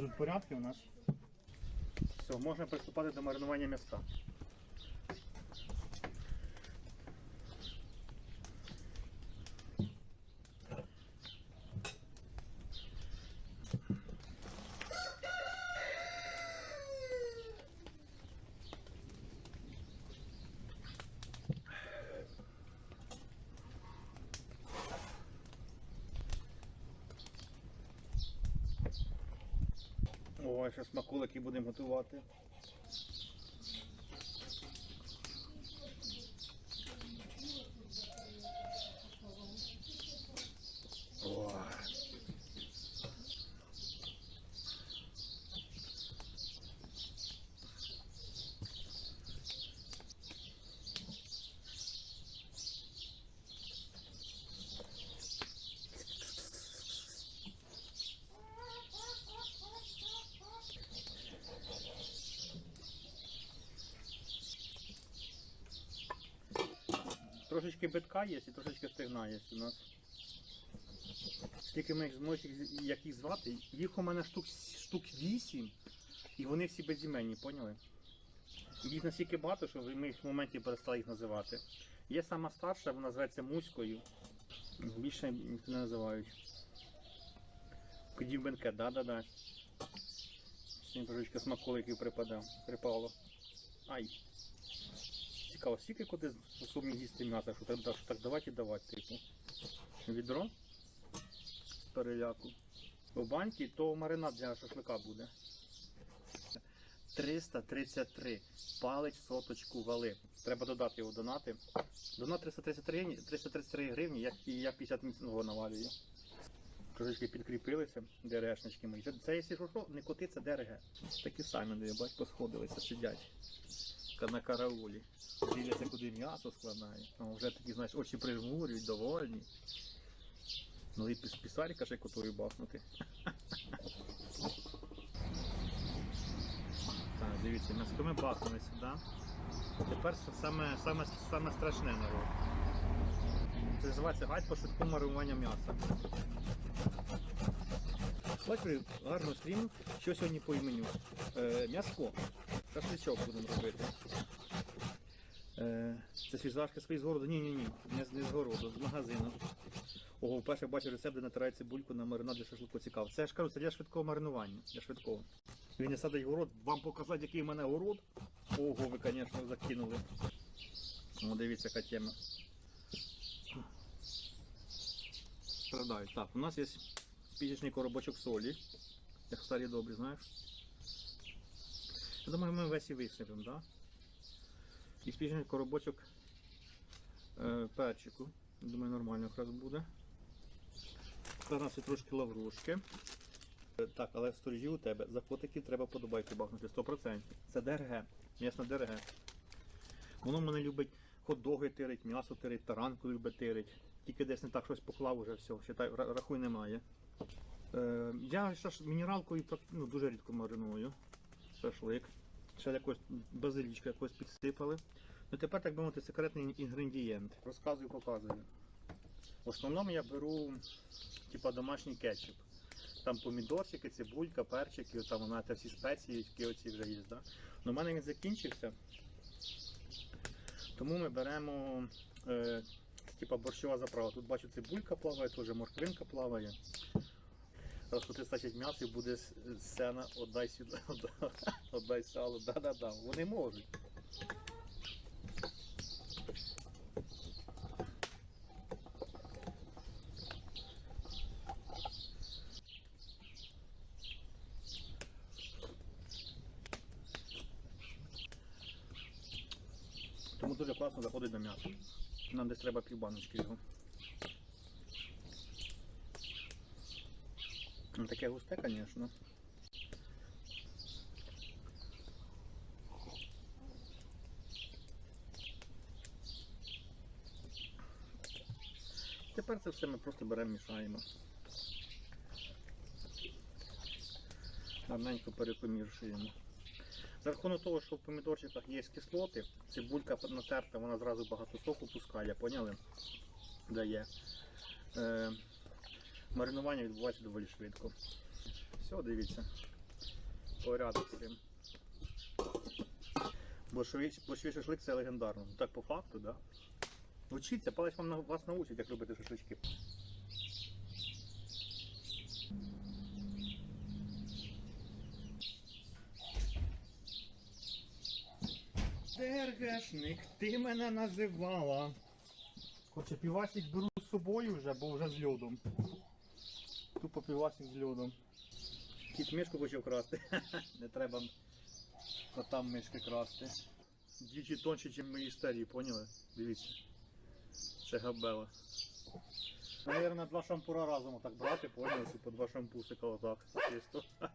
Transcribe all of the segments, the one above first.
Тут у нас. Все, можна приступати до маринування м'яска. Ще смаколики будемо готувати. Трошечки битка є і трошечки стегна є у нас. Скільки ми їх зможемо як їх звати, їх у мене штук, штук 8, і вони всі безіменні, поняли? Їх настільки багато, що ми їх в моменті перестали їх називати. Є сама старша, вона називається Муською. Більше ніхто не називають. Кодів бенкет, да-да-да. Сьогодні трошечки смаколиків припадав, припало. Ай. Цікаво, скільки куди способні з'їсти м'яса, що так, що так давати і давати, типу. Відро з переляку. У баньки, то маринад для шашлика буде. 333. Палець соточку вали. Треба додати його донати. Донат 333, гривні- 333 гривні, як і я 50 міцного навалюю. Трошечки підкріпилися, ДРГшнички мої. Це, якщо що, не коти, це ДРГ. Такі самі, де я бачу, посходилися, сидять. Ка- На караулі. Дивляться, куди м'ясо складає. Ну, вже такі, знаєш, очі прижмурюють, довольні. Ну і піс- пісаріка ще котою бахнути. Так, дивіться, м'яско ми бахнули сюди. Тепер саме, саме, саме страшне народ. Це називається гайд по швидкому маринуванню м'яса. Бачите, гарно стрім. Що сьогодні по меню? Е, м'яско. Шашличок будемо робити. Е, це свіжашки свої з городу? Ні, ні, не, з- городу, з магазину. Ого, вперше бачу рецепт, де натирає цибульку на маринад для шашлику цікаво. Це я ж кажу, це для швидкого маринування. Для швидкого. Він не садить город, вам показати, який в мене город. Ого, ви, звісно, закинули. О, дивіться, яка тема. Страдають. Так, у нас є спічечний коробочок солі. Як старі добрі, знаєш. Я думаю, ми весь і висипемо? Да? І спічечний коробочок е, перчику. Думаю, нормально якраз буде. Зараз є трошки лаврушки. Е, Так, але сторожі у тебе. За котиків треба подобайки бахнути 100%. Це ДРГ, м'ясна ДРГ. Воно мене любить хот-доги тирить, м'ясо тирить, таранку любить тирить. Тільки десь не так щось поклав уже все, ра- рахуй немає. Е, я мінералкою ну, дуже рідко мариную. Шашлик. Ще якось базилічка якось підсипали. Ну тепер, так би мовити, секретний інгредієнт. Розказую, показую. В основному я беру типа домашній кетчуп. Там помідорчики, цибулька, перчики, там знаєте, всі спеції, які оці вже є. Да? Ну, у мене він закінчився. Тому ми беремо е, типа борщова заправа. Тут бачу цибулька плаває, теж морквинка плаває. Раз тут стачить м'ясо і буде сцена, отдай сюди, отдай сало. Да-да-да, вони можуть. Тому дуже класно заходить до м'яса. Нам десь треба півбаночки його. Ну, Таке густе, звісно. Тепер це все ми просто беремо, мішаємо. Гарненько перепомішуємо. За рахунок того, що в помідорчиках є кислоти, цибулька натерта, вона зразу багато соку пускає, поняли? Дає. Маринування відбувається доволі швидко. Все, дивіться. Порядок з цим. Борщовий, шашлик це легендарно. Ну, Так по факту. Да? Вчіться, палець вам вас научить, як робити шашлички. Дергешник, ти мене називала. Хоче півасик беру з собою вже, бо вже з льодом. Тупо півасик з льодом. Кіт мишку почав красти. Не треба котам мишки красти. Двічі тонші, ніж мої старі, поняли? Дивіться. Це габела. Наверное, два шампура разом отак брати, поняли? По два шампусика отак. Чисто.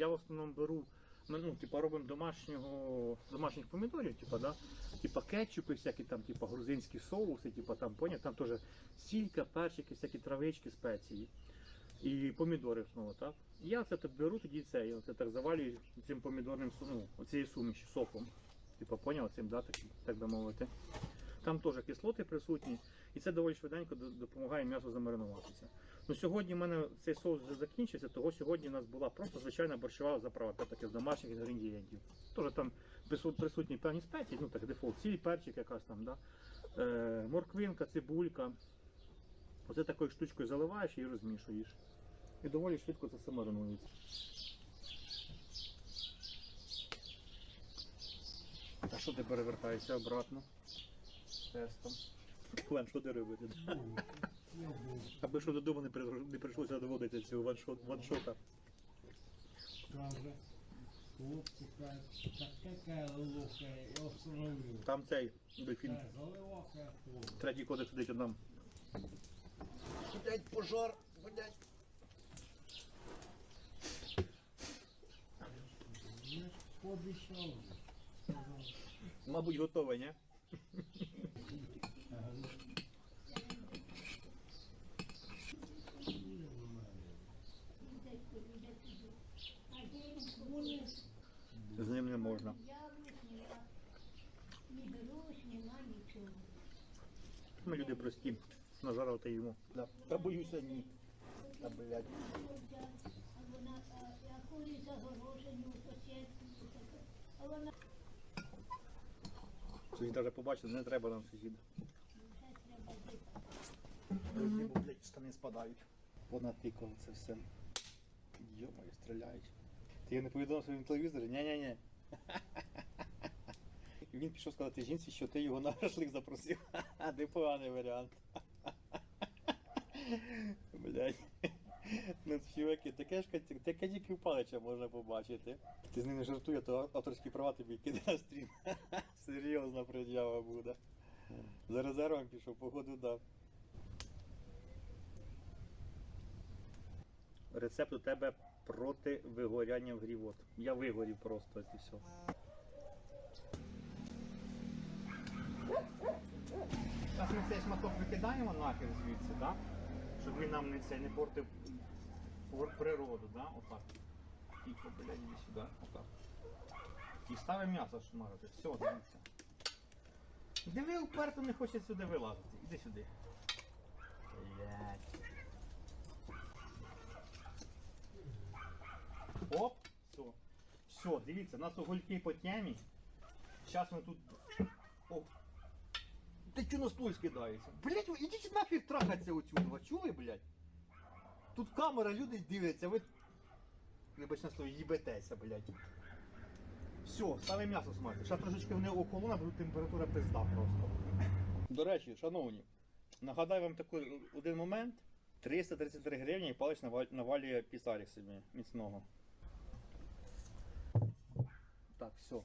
Я в основному беру, ми, ну, типа, робимо домашнього, домашніх помідорів, типа, да? типа кетчупи, всякі там, типа, грузинські соуси, типа, там, поняв, там теж сілька, перчики, всякі травички, спеції. І помідори знову, так? Я це так беру, тоді це, я це так завалюю цим помідорним ну, оцією сумішю, соком. Типа, поняв, цим, да, так, так би мовити. Там теж кислоти присутні, і це доволі швиденько допомагає м'ясу замаринуватися. Ну, сьогодні в мене цей соус вже закінчився, того сьогодні у нас була просто звичайна борщова заправа, таки з домашніх інгредієнтів. Теж там присутні певні спеції, ну так дефолт, сіль, перчик якась там, да? е, морквинка, цибулька. Оце такою штучкою заливаєш і розмішуєш. І доволі швидко це все маринується. А що ти перевертаєшся обратно? Тестом. Клен, що ти робити? Аби що додому не, при- не прийшлося доводити цього ваншот, ваншота. Так лука, я. Там цей дельфін. Третій кодекс сидить нам. Блять, пожар, блять. Мабуть, готове, ні? З ним не можна. Ми люди прості. Нажарувати йому. Да. Та боюся ні. Та блядь. Вона, Сусід навіть побачив, не треба нам сусіда. блядь, штани спадають. Понатикав це все. Йомаю, стріляють. Ти не повідомив своїм телевізорі? Ні-ні-ні. Він пішов сказати жінці, що ти його на шашлик запросив. Непоганий варіант. Блядь. Ну, чуваки, таке ж таке тільки в палича можна побачити. Ти з ним не жартує, то авторські права тобі киде на стрім. Серйозна пред'ява буде. За резервом пішов, походу дав. Рецепт у тебе проти вигоряння в грівот. Я вигорів просто і все. Так ми цей шматок викидаємо нахер звідси, да? щоб він нам не, це, не портив природу, да? отак. Блядь, іди сюди, отак. І ставимо м'ясо шмарити. Все, дивіться. Диви, уперто не хоче сюди вилазити. Іди сюди. Блядь. Оп, все. Все, дивіться, у нас угольки по тямі. Зараз ми тут. О. Ти чого на стул скидається? Блять, ідіть нафіг трахатися отсюди, чули, блять? Тут камера, люди дивляться, ви. Вибач на слово, їбетеся, блять. Все, ставимо м'ясо смажити. Ще трошечки вони охолона, буде температура пизда просто. До речі, шановні, нагадаю вам такий один момент. 333 гривні і палець навалює пісарік собі міцного. Так, все.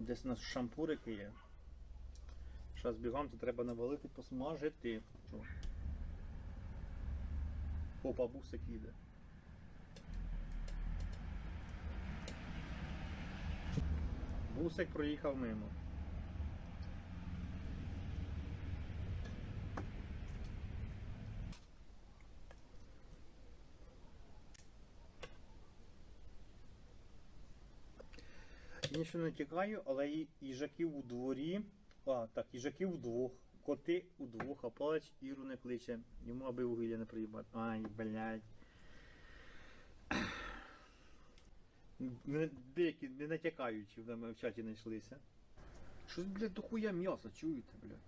Десь у нас шампурики є. Зараз бігом, це треба навалити, посмажити. Опа, бусик їде. Бусик проїхав мимо. Нічого не тікаю, але і їжаків у дворі. А, так, їжаків удвох. Коти удвох, а палач Іру не кличе. Йому аби вугілля не приїбати. Ай, блядь. Деякі не натякаючи в мене в чаті знайшлися. Щось, блядь, дохуя м'яса, чуєте, блядь.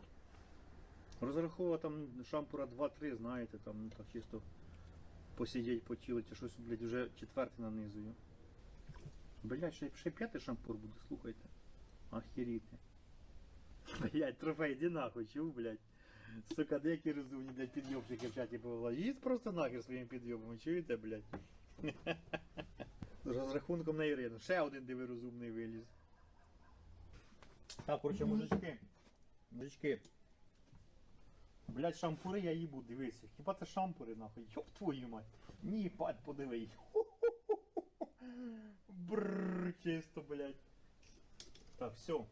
Розраховував там шампура 2-3, знаєте, там ну, так чисто посидіть, почилити, щось, блядь, вже четвертий нанизую. Блядь, ще, ще п'ятий шампур буде, слухайте. Ахеріти. Блядь, трофей, іди нахуй, чув, блядь. Сука, деякі розумні, блядь, підйобчики в чаті повела. Їсть просто нахер своїм підйобом, чуєте, блядь? З розрахунком на Ірину. Ще один диви розумний виліз. Так, коротше, мужички. Мужички. Блять, шампури я їбу, дивися. Хіба це шампури, нахуй? Йоп твою мать. Ні, пать, подиви. Бррр, чисто, блять. Так, все.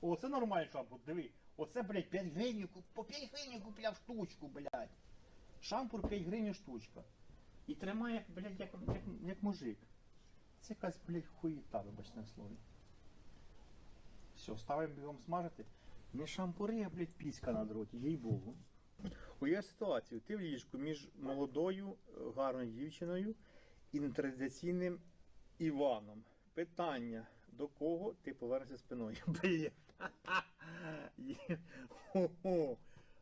О, це нормальний шампур, диви. Оце, блядь, 5 гривень, по 5 гривень купляв штучку, блядь. Шампур 5 гривень штучка. І тримає, блядь, як, як, як мужик. Це якась, блядь, хуєта, вибачте на слові. Все, ставимо бігом смажити. Не шампури, а, блядь, піська на дроті, їй богу. Уяв ситуацію. Ти в ліжку між молодою, е, гарною дівчиною і Іваном. Питання, до кого ти повернешся спиною? Блін.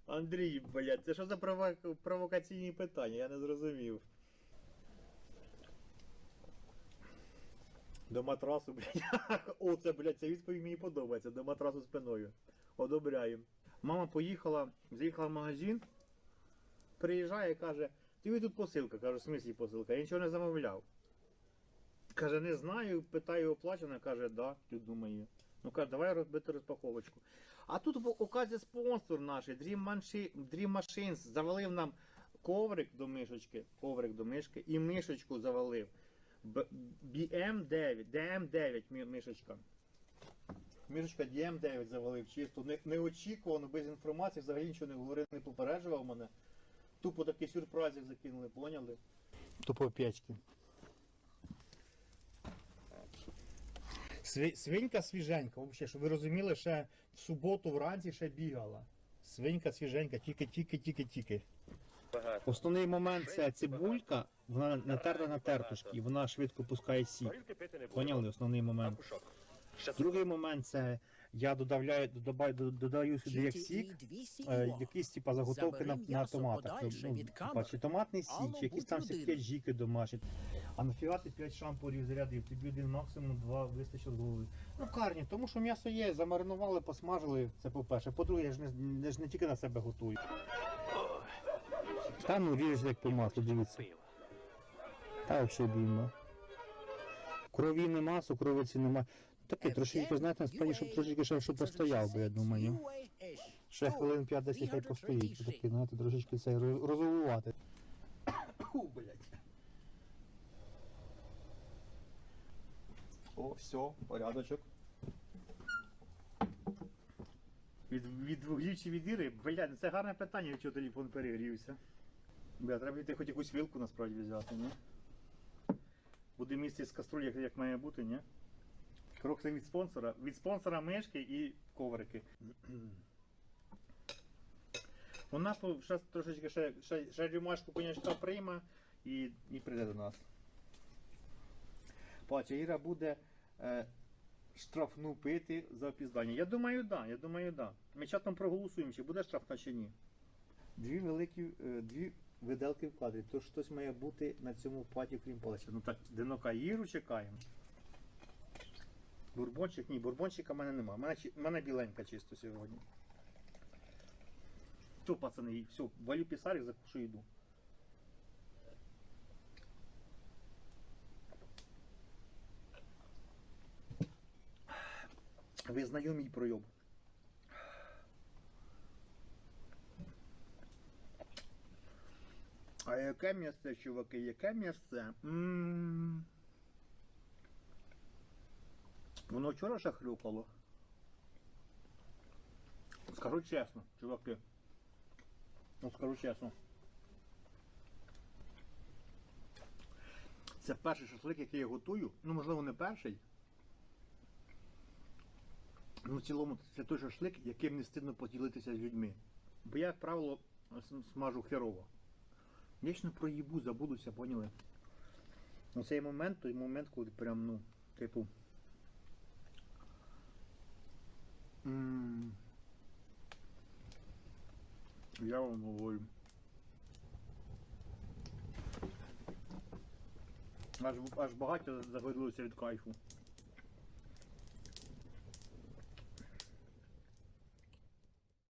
Андрій, блядь, це що за провокаційні питання? Я не зрозумів. До матрасу, блядь. О, це, блядь, ця відповідь мені подобається. До матрасу спиною. Одобряю. Мама поїхала, заїхала в магазин, приїжджає і каже, тобі тут посилка. Кажу, в смислі посилка? Я нічого не замовляв. Каже, не знаю, питаю оплачено, каже, да, тут думаю. Ну каже, давай робити розпаковочку. А тут в оказі спонсор наш, Dream, Machines, завалив нам коврик до мишечки, коврик до мишки і мишечку завалив. Б- BM9, DM9 мишечка. Мішечка DM9 завалив чисто, не, неочікувано, без інформації, взагалі нічого не говорив, не попереджував мене. Тупо такий сюрпризик закинули, поняли? Тупо п'ячки. Сві- Свинька свіженька, взагалі, щоб ви розуміли, ще в суботу вранці ще бігала. Свинька свіженька, тільки, тільки, тільки, тільки. Основний момент це цибулька, вона натерта на тертушки, і вона швидко пускає сік. Поняли основний момент. Другий момент це я додаю, додаю, додаю сюди як сік, е, якісь типа заготовки на, на томатах. Ну, типа, чи томатний сік, чи якісь там людиною. жіки домашні. А нафіга ти 5 шампурів зарядив, тобі один максимум два вистачило голови. Ну карні, тому що м'ясо є, замаринували, посмажили, це по-перше. По-друге, я ж не, я ж не тільки на себе готую. Та ну ріжеш як по маслу, дивіться. Та взагалі бійно. Крові нема, цукровиці нема. Таке трошечки, знаєте, насправді, щоб трошечки ще щоб постояв би, я думаю. Ще хвилин 5-10 хай постоїть. бо Таке, знаєте, трошечки це роз- розовувати. Блядь. О, все, порядочок. Від, від вуглів чи від іри? Блядь, ну це гарне питання, якщо телефон перегрівся. Бля, треба йти хоч якусь вилку насправді взяти, ні? Буде місце з каструлі, як, як має бути, ні? Крок від спонсора. Від спонсора мишки і коврики. Вона щас трошечки ще, ще, ще рюмашку конячка прийме і, і прийде до нас. Бача, Іра буде е, штрафну пити за опіздання. Я думаю, да, я думаю, да. Ми чатом проголосуємо, чи буде штрафна чи ні. Дві великі, е, дві виделки в кадрі. То щось має бути на цьому паті, крім палича. Ну так, Динока Іру чекаємо. Бурбончик, ні, бурбончика в мене нема. У мене, мене біленька чисто сьогодні. То, пацани, все, валю пісарик, закушу йду. Визнаю мій пройоб. А яке місце, чуваки, яке місце? М. Воно вчора ще хрюкало. Скажу чесно, чуваки. Ну, скажу чесно. Це перший шашлик, який я готую. Ну, можливо, не перший. Ну, в цілому, це той шашлик, яким не стидно поділитися з людьми. Бо я, як правило, смажу херово. Вічно про їбу забудуся, поняли? Ну, цей момент, той момент, коли прям, ну, типу. м, Я вам говорю. Аж, аж багаття загорілося від кайфу.